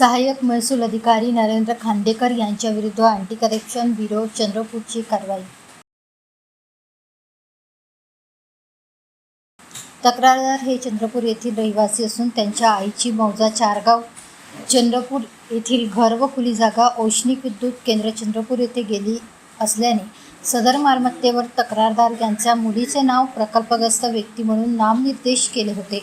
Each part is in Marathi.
सहाय्यक महसूल अधिकारी नरेंद्र खांडेकर यांच्याविरुद्ध अँटी करप्शन ब्युरो चंद्रपूरची कारवाई. तक्रारदार हे चंद्रपूर येथील रहिवासी असून त्यांच्या आईची मौजा चारगाव चंद्रपूर येथील घर व खुली जागा औष्णिक विद्युत केंद्र चंद्रपूर येथे गेली असल्याने सदर मालमत्तेवर तक्रारदार यांच्या मुलीचे नाव प्रकल्पग्रस्त व्यक्ती म्हणून नामनिर्देश केले होते.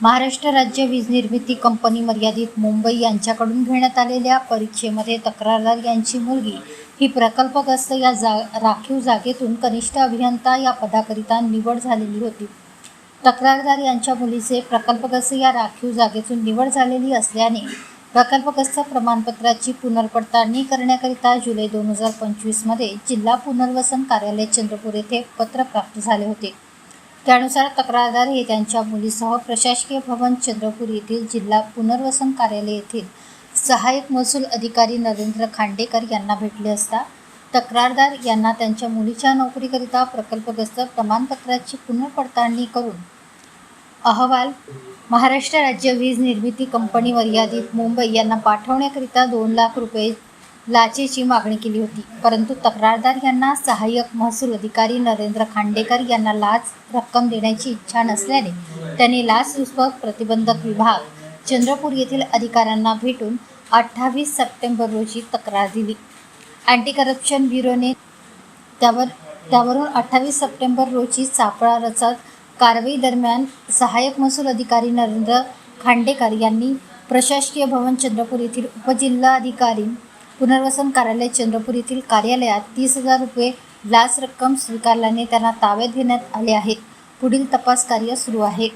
महाराष्ट्र राज्य वीज निर्मिती कंपनी मर्यादित मुंबई यांच्याकडून घेण्यात आलेल्या परीक्षेमध्ये तक्रारदार यांची मुलगी ही प्रकल्पग्रस्त या जा राखीव जागेतून कनिष्ठ अभियंता या पदाकरिता निवड झालेली होती. तक्रारदार यांच्या मुलीचे प्रकल्पग्रस्त या राखीव जागेतून निवड झालेली असल्याने प्रकल्पग्रस्त प्रमाणपत्राची पुनर्पडताळणी करण्याकरिता जुलै दोन हजार पंचवीसमध्ये जिल्हा पुनर्वसन कार्यालय चंद्रपूर येथे पत्र प्राप्त झाले होते. त्यानुसार तक्रारदार हे त्यांच्या मुलीसह प्रशासकीय भवन चंद्रपूर येथील जिल्हा पुनर्वसन कार्यालय येथील सहाय्यक महसूल अधिकारी नरेंद्र खांडेकर यांना भेटले असता तक्रारदार यांना त्यांच्या मुलीच्या नोकरीकरिता प्रकल्पग्रस्त प्रमाणपत्राची पुनर्पडताळणी करून अहवाल महाराष्ट्र राज्य वीज निर्मिती कंपनी मर्यादित मुंबई यांना पाठवण्याकरिता दोन लाख रुपये लाचेची मागणी केली होती. परंतु तक्रारदार यांना सहाय्यक महसूल अधिकारी नरेंद्र खांडेकर यांना लाच रक्कम देण्याची इच्छा नसल्याने त्यांनी लाचलुचपत प्रतिबंधक विभाग चंद्रपूर येथील अधिकाऱ्यांना भेटून अठ्ठावीस सप्टेंबर रोजी तक्रार दिली. अँटी करप्शन ब्युरोने त्यावर त्यावरून अठ्ठावीस सप्टेंबर रोजी सापळा रचत कारवाई दरम्यान सहाय्यक महसूल अधिकारी नरेंद्र खांडेकर यांनी प्रशासकीय भवन चंद्रपूर येथील उपजिल्हाधिकारी पुनर्वसन कार्यालय चंद्रपूर येथील कार्यालयात तीस हजार रुपये लाच रक्कम स्वीकारल्याने त्यांना ताब्यात घेण्यात आले आहे. पुढील तपास कार्य सुरू आहे.